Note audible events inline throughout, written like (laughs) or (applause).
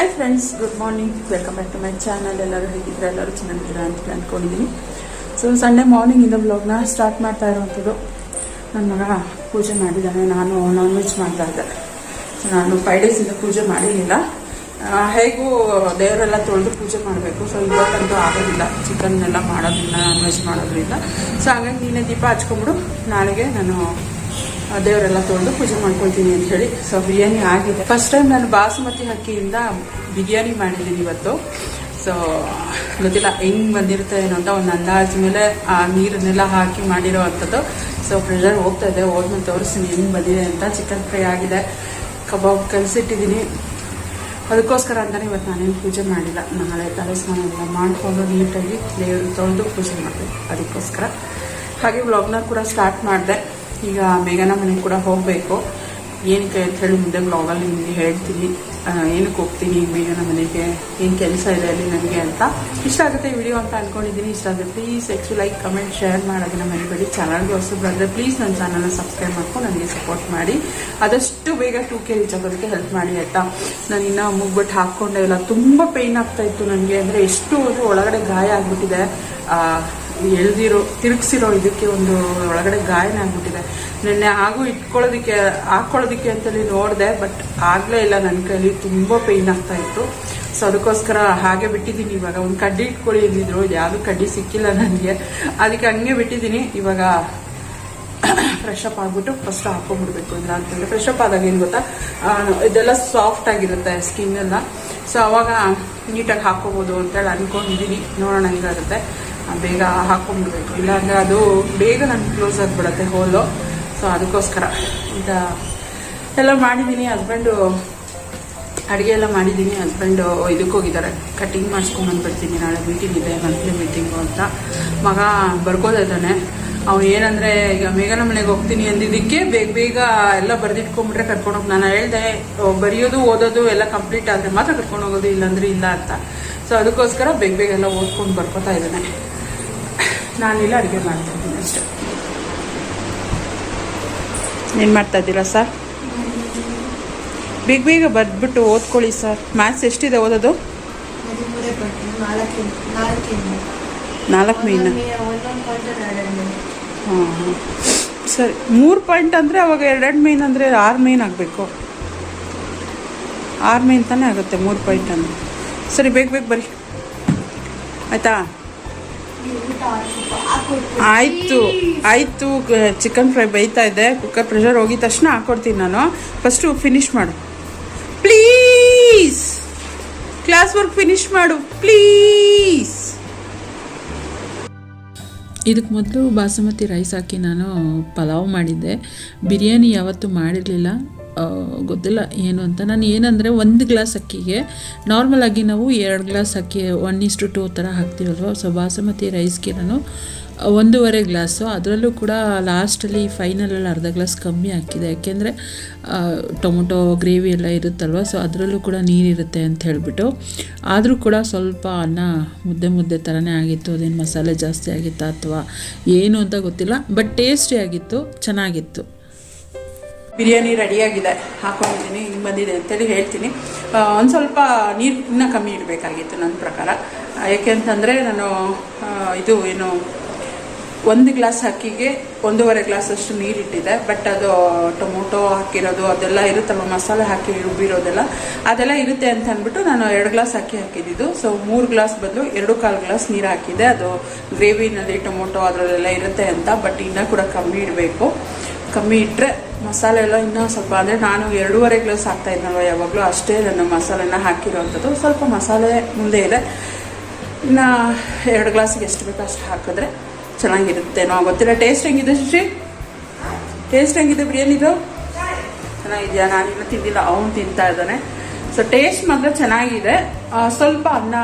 Hi friends good morning welcome back to my channel ಎಲ್ಲರೂ ಹೇಗಿದ್ರೆ ಎಲ್ಲರೂ ಚೆನ್ನಾಗಿದ್ದೀರಾ ಅಂತ ಅಂದ್ಕೊಂಡಿದ್ದೀನಿ. ಸೊ ಸಂಡೇ ಮಾರ್ನಿಂಗಿಂದ ಬ್ಲಾಗ್ನ ಸ್ಟಾರ್ಟ್ ಮಾಡ್ತಾ ಇರುವಂಥದ್ದು. ನನ್ನ ಮಗ ಪೂಜೆ ಮಾಡಿದ್ದಾನೆ ನಾನು ನಾನ್ ವೆಜ್ ಮಾಡ್ತಾ ಇದ್ದೆ. ಸೊ ನಾನು ಫೈವ್ ಡೇಸಿಂದ ಪೂಜೆ ಮಾಡಿರಲಿಲ್ಲ. ಹೇಗೂ ದೇವರೆಲ್ಲ ತೊಳೆದು ಪೂಜೆ ಮಾಡಬೇಕು. ಸೊ ಇವತ್ತಂತೂ ಆಗೋದಿಲ್ಲ. ಚಿಕನ್ನೆಲ್ಲ ಮಾಡೋದ್ರಿಂದ ನಾನ್ ವೆಜ್ ಮಾಡೋದ್ರಿಂದ. ಸೊ ಹಂಗಾಗಿ ನೀನೇ ದೀಪ ಹಚ್ಕೊಂಬಿಡು. ನಾಳೆಗೆ ನಾನು ದೇವರೆಲ್ಲ ತೊಳೆದು ಪೂಜೆ ಮಾಡ್ಕೊಳ್ತೀನಿ ಅಂತ ಹೇಳಿ ಸೊ ಬಿರಿಯಾನಿ ಆಗಿದೆ. ಫಸ್ಟ್ ಟೈಮ್ ನಾನು ಬಾಸುಮತಿ ಅಕ್ಕಿಯಿಂದ ಬಿರಿಯಾನಿ ಮಾಡಿದ್ದೀನಿ ಇವತ್ತು. ಸೊ ಗೊತ್ತಿಲ್ಲ, ಹೆಂಗ್ ಬಂದಿರುತ್ತೆ ಏನೋ ಅಂತ ಒಂದು ಅಂದಾಜು ಮೇಲೆ ಆ ನೀರನ್ನೆಲ್ಲ ಹಾಕಿ ಮಾಡಿರೋ ಅಂಥದ್ದು. ಸೊ ಪ್ರೆಷರ್ ಹೋಗ್ತಾ ಇದೆ ಹೋದ್ಮೇಲೆ ತೋರಿಸ್ತೀನಿ ಹೆಂಗ್ ಬಂದಿದೆ ಅಂತ. ಚಿಕನ್ ಫ್ರೈ ಆಗಿದೆ. ಕಬಾಬ್ ಕಲಸಿಟ್ಟಿದ್ದೀನಿ. ಅದಕ್ಕೋಸ್ಕರ ಅಂತಾನೆ ಇವತ್ತು ನಾನೇನು ಪೂಜೆ ಮಾಡಿಲ್ಲ. ನಾಳೆ ತಲೆ ಸ್ನಾನ ಎಲ್ಲ ಮಾಡಿಕೊಂಡು ನೀಟಾಗಿ ದೇವರು ತೊಳೆದು ಪೂಜೆ ಮಾಡಬೇಕು. ಅದಕ್ಕೋಸ್ಕರ. ಹಾಗೆ ವ್ಲಾಗ್ನ ಕೂಡ ಸ್ಟಾರ್ಟ್ ಮಾಡಿದೆ. ಈಗ ಮೇಘನ ಮನೆಗೆ ಕೂಡ ಹೋಗಬೇಕು. ಏನಕ್ಕೆ ಅಂತ ಹೇಳಿ ಮುಂದೆ ಬ್ಲಾಗಲ್ಲಿ ನಿಮಗೆ ಹೇಳ್ತೀನಿ. ಏನಕ್ಕೆ ಹೋಗ್ತೀನಿ ಮೇಘನ ಮನೆಗೆ? ಏನು ಕೆಲಸ ಇದೆ ಅಲ್ಲಿ ನನಗೆ ಅಂತ. ಇಷ್ಟ ಆಗುತ್ತೆ ವಿಡಿಯೋ ಅಂತ ಅನ್ಕೊಂಡಿದ್ದೀನಿ. ಇಷ್ಟ ಆಗುತ್ತೆ ಪ್ಲೀಸ್ ಎಕ್ಸು ಲೈಕ್ ಕಮೆಂಟ್ ಶೇರ್ ಮಾಡೋದನ್ನ ಮರಿಬೇಡಿ ಚಾನಲ್ಗೆ ಹೊಸಬ್ರು ಬಂದರೆ ಪ್ಲೀಸ್ ನನ್ನ ಚಾನಲ್ನ ಸಬ್ಸ್ಕ್ರೈಬ್ ಮಾಡ್ಕೊಂಡು ನನಗೆ ಸಪೋರ್ಟ್ ಮಾಡಿ. ಆದಷ್ಟು ಬೇಗ ಟೂ ಕೆ ರೀಚ್ ಆಗೋದಕ್ಕೆ ಹೆಲ್ಪ್ ಮಾಡಿ ಆಯಿತಾ? ನಾನು ಇನ್ನೂ ಮುಗ್ಬಿಟ್ಟು ಹಾಕ್ಕೊಂಡೇ ಇಲ್ಲ. ತುಂಬ ಪೇಯ್ನ್ ಆಗ್ತಾ ಇತ್ತು ನನಗೆ. ಅಂದರೆ ಎಷ್ಟು ಅದು ಒಳಗಡೆ ಗಾಯ ಆಗಿಬಿಟ್ಟಿದೆ. ಎಳ್ದಿರೋ, ತಿರುಗಿಸಿರೋ ಇದಕ್ಕೆ ಒಂದು ಒಳಗಡೆ ಗಾಯನ ಆಗ್ಬಿಟ್ಟಿದೆ. ನಿನ್ನೆ ಹಾಗೂ ಇಟ್ಕೊಳ್ಳೋದಕ್ಕೆ ಹಾಕೊಳ್ಳೋದಕ್ಕೆ ಅಂತೇಳಿ ನೋಡಿದೆ, ಬಟ್ ಆಗಲೇ ಇಲ್ಲ. ನನ್ನ ಕೈಲಿ ತುಂಬ ಪೇಯ್ನ್ ಆಗ್ತಾ ಇತ್ತು. ಸೊ, ಅದಕ್ಕೋಸ್ಕರ ಹಾಗೆ ಬಿಟ್ಟಿದ್ದೀನಿ. ಇವಾಗ ಒಂದು ಕಡ್ಡಿ ಇಟ್ಕೊಳ್ಳಿ ಅಂದಿದ್ರು. ಯಾವುದು ಕಡ್ಡಿ ಸಿಕ್ಕಿಲ್ಲ ನನಗೆ. ಅದಕ್ಕೆ ಹಂಗೆ ಬಿಟ್ಟಿದ್ದೀನಿ. ಇವಾಗ ಫ್ರೆಶ್ ಅಪ್ ಆಗ್ಬಿಟ್ಟು ಫಸ್ಟ್ ಹಾಕೊಂಡ್ಬಿಡ್ಬೇಕು ಇಲ್ಲ ಅಂತಂದರೆ ಫ್ರೆಶ್ ಅಪ್ ಆದಾಗ ಏನು ಗೊತ್ತಾ? ಇದೆಲ್ಲ ಸಾಫ್ಟ್ ಆಗಿರುತ್ತೆ ಸ್ಕಿನ್ ಎಲ್ಲ. ಸೊ ಅವಾಗ ನೀಟಾಗಿ ಹಾಕೋಬೋದು ಅಂತೇಳಿ ಅಂದ್ಕೊಂಡಿದ್ದೀನಿ ನೋಡೋಣ ಹೆಂಗಾಗುತ್ತೆ. ಬೇಗ ಹಾಕೊಂಡ್ಬಿಡ್ಬೇಕು. ಇಲ್ಲಾಂದರೆ ಅದು ಬೇಗ ನನಗೆ ಕ್ಲೋಸ್ ಆಗಿಬಿಡುತ್ತೆ ಹೋಲು. ಸೊ ಅದಕ್ಕೋಸ್ಕರ ಈಗ ಎಲ್ಲ ಮಾಡಿದ್ದೀನಿ ಹಸ್ಬೆಂಡು ಅಡುಗೆ ಎಲ್ಲ ಮಾಡಿದ್ದೀನಿ ಹಸ್ಬೆಂಡು ಇದಕ್ಕೆ ಹೋಗಿದ್ದಾರೆ. ಕಟಿಂಗ್ ಮಾಡಿಸ್ಕೊಂಬಂದ್ಬಿಡ್ತೀನಿ ನಾಳೆ ಮೀಟಿಂಗ್ ಇದೆ ಮಂತ್ಲಿ ಮೀಟಿಂಗು ಅಂತ. ಮಗ ಬರ್ಕೋದಿದ್ದಾನೆ ಅವ್ನು ಏನಂದ್ರೆ, ಈಗ ಮೇಘನ ಮನೆಗೆ ಹೋಗ್ತೀನಿ ಅಂದಿದ್ದಕ್ಕೆ ಬೇಗ ಬೇಗ ಎಲ್ಲ ಬರೆದಿಟ್ಕೊಂಡ್ಬಿಟ್ರೆ ಕರ್ಕೊಂಡೋಗಿ ನಾನು ಹೇಳ್ದೆ ಬರೆಯೋದು, ಓದೋದು ಎಲ್ಲ ಕಂಪ್ಲೀಟ್ ಆದರೆ ಮಾತ್ರ ಕರ್ಕೊಂಡು ಹೋಗೋದು, ಇಲ್ಲಾಂದ್ರೆ ಇಲ್ಲ ಅಂತ. ಸೊ ಅದಕ್ಕೋಸ್ಕರ ಬೇಗ ಬೇಗ ಎಲ್ಲ ಓದ್ಕೊಂಡು ಬರ್ಕೋತಾ ಇದ್ದಾನೆ. ನಾನಿಲ್ಲ, ಅಡುಗೆ ಮಾಡ್ತಾ ಇದ್ದೀನಿ ಅಷ್ಟೇ. ಏನು ಮಾಡ್ತಾ ಇದ್ದೀರಾ ಸರ್ ಬೇಗ ಬೇಗ ಬರ್ದ್ಬಿಟ್ಟು ಓದ್ಕೊಳ್ಳಿ ಸರ್ ಮ್ಯಾಥ್ಸ್ ಎಷ್ಟಿದೆ ಓದೋದು? ನಾಲ್ಕು ಮೀನು ಹಾಂ ಹಾಂ. ಸರಿ ಮೂರು ಪಾಯಿಂಟ್ ಅಂದರೆ ಅವಾಗ ಎರಡೆರಡು ಮೀನು ಅಂದರೆ ಆರು ಮೀನು ಆಗಬೇಕು. ಆರು ಮೀನು ತಾನೇ ಆಗುತ್ತೆ ಮೂರು ಪಾಯಿಂಟ್ ಅಂದರೆ. ಸರಿ ಬೇಗ ಬೇಗ ಬರ್ರಿ. ಆಯಿತಾ? ಆಯಿತು ಆಯಿತು ಚಿಕನ್ ಫ್ರೈ ಬೈತಾ ಇದೆ. ಕುಕ್ಕರ್ ಪ್ರೆಷರ್ ಹೋಗಿದ ತಕ್ಷಣ ಹಾಕ್ಕೊಡ್ತೀನಿ ನಾನು. ಫಸ್ಟು ಫಿನಿಶ್ ಮಾಡು. ಪ್ಲೀಸ್ ಕ್ಲಾಸ್ ವರ್ಕ್ ಫಿನಿಶ್ ಮಾಡು. ಪ್ಲೀಸ್ ಇದಕ್ಕೆ ಮೊದಲು ಬಾಸುಮತಿ ರೈಸ್ ಹಾಕಿ ನಾನು ಪಲಾವ್ ಮಾಡಿದ್ದೆ. ಬಿರಿಯಾನಿ ಯಾವತ್ತೂ ಮಾಡಿರಲಿಲ್ಲ. ಗೊತ್ತಿಲ್ಲ ಏನು ಅಂತ. ನಾನು ಏನಂದರೆ ಒಂದು ಗ್ಲಾಸ್ ಅಕ್ಕಿಗೆ ನಾರ್ಮಲ್ ಆಗಿ ನಾವು ಎರಡು ಗ್ಲಾಸ್ ಅಕ್ಕಿ ಒನ್ ಇಸ್ಟು ಟೂ ಥರ ಹಾಕ್ತೀವಲ್ವ? ಸೊ ಬಾಸುಮತಿ ರೈಸ್ಗೆ ನಾನು ಒಂದೂವರೆ ಗ್ಲಾಸು. ಅದರಲ್ಲೂ ಕೂಡ ಲಾಸ್ಟಲ್ಲಿ ಫೈನಲಲ್ಲಿ ಅರ್ಧ ಗ್ಲಾಸ್ ಕಮ್ಮಿ ಹಾಕಿದೆ. ಯಾಕೆಂದರೆ ಟೊಮೊಟೊ, ಗ್ರೇವಿ ಎಲ್ಲ ಇರುತ್ತಲ್ವ, ಸೊ ಅದರಲ್ಲೂ ಕೂಡ ನೀರಿರುತ್ತೆ ಅಂತ ಹೇಳಿಬಿಟ್ಟು. ಆದರೂ ಕೂಡ ಸ್ವಲ್ಪ ಅನ್ನ ಮುದ್ದೆ ಮುದ್ದೆ ಥರನೇ ಆಗಿತ್ತು. ಅದೇನು ಮಸಾಲೆ ಜಾಸ್ತಿ ಆಗಿತ್ತಾ ಅಥವಾ ಏನು ಅಂತ ಗೊತ್ತಿಲ್ಲ. ಬಟ್ ಟೇಸ್ಟಿ ಆಗಿತ್ತು, ಚೆನ್ನಾಗಿತ್ತು. ಬಿರಿಯಾನಿ ರೆಡಿಯಾಗಿದೆ. ಹಾಕೊಂಡಿದ್ದೀನಿ. ಹಿಂಗೆ ಬಂದಿದೆ ಅಂತೇಳಿ ಹೇಳ್ತೀನಿ. ಒಂದು ಸ್ವಲ್ಪ ನೀರು ಇನ್ನೂ ಕಮ್ಮಿ ಇಡಬೇಕಾಗಿತ್ತು ನನ್ನ ಪ್ರಕಾರ. ಯಾಕೆ ಅಂತಂದರೆ, ನಾನು ಇದು ಏನು ಒಂದು ಗ್ಲಾಸ್ ಅಕ್ಕಿಗೆ ಒಂದೂವರೆ ಗ್ಲಾಸ್ ಅಷ್ಟು ನೀರು ಇಟ್ಟಿದ್ದೆ ಬಟ್ ಅದು ಟೊಮೊಟೊ ಹಾಕಿರೋದು, ಅದೆಲ್ಲ ಇರುತ್ತಲ್ಲ ಮಸಾಲೆ ಹಾಕಿ ರುಬ್ಬಿರೋದೆಲ್ಲ, ಅದೆಲ್ಲ ಇರುತ್ತೆ ಅಂತ ಅಂದ್ಬಿಟ್ಟು ನಾನು ಎರಡು ಗ್ಲಾಸ್ ಅಕ್ಕಿ ಹಾಕಿದ್ದು ಸೊ ಮೂರು ಗ್ಲಾಸ್ ಬದಲು ಎರಡು ಕಾಲು ಗ್ಲಾಸ್ ನೀರು ಹಾಕಿದೆ ಅದು ಗ್ರೇವಿನಲ್ಲಿ ಟೊಮೊಟೊ ಅದರಲ್ಲೆಲ್ಲ ಇರುತ್ತೆ ಅಂತ ಬಟ್ ಇನ್ನೂ ಕೂಡ ಕಮ್ಮಿ ಇಡಬೇಕು. ಕಮ್ಮಿ ಇಟ್ಟರೆ ಮಸಾಲೆ ಎಲ್ಲ ಇನ್ನೂ ಸ್ವಲ್ಪ, ಅಂದರೆ ನಾನು ಎರಡೂವರೆ ಗ್ಲಾಸ್ ಹಾಕ್ತಾ ಇದ್ನಲ್ವ ಯಾವಾಗಲೂ, ಅಷ್ಟೇ ನನ್ನ ಮಸಾಲೆನ ಹಾಕಿರೋವಂಥದ್ದು ಸ್ವಲ್ಪ ಮಸಾಲೆ ಮುಂದೆ ಇದೆ. ಇನ್ನು ಎರಡು ಗ್ಲಾಸಿಗೆ ಎಷ್ಟು ಬೇಕೋ ಅಷ್ಟು ಹಾಕಿದ್ರೆ ಚೆನ್ನಾಗಿರುತ್ತೇನೋ ಗೊತ್ತಿಲ್ಲ. ಟೇಸ್ಟ್ ಹೆಂಗಿದೆ ಶಶಿ? ಟೇಸ್ಟ್ ಹೆಂಗಿದೆ ಬಿರಿಯಾನಿದು ಚೆನ್ನಾಗಿದೆಯಾ? ನಾನಿನ್ನೂ ತಿಂದಿಲ್ಲ. ಅವನು ತಿಂತಾ ಇದ್ದಾನೆ. ಸೊ ಟೇಸ್ಟ್ ಮಾತ್ರ ಚೆನ್ನಾಗಿದೆ. ಸ್ವಲ್ಪ ಅನ್ನ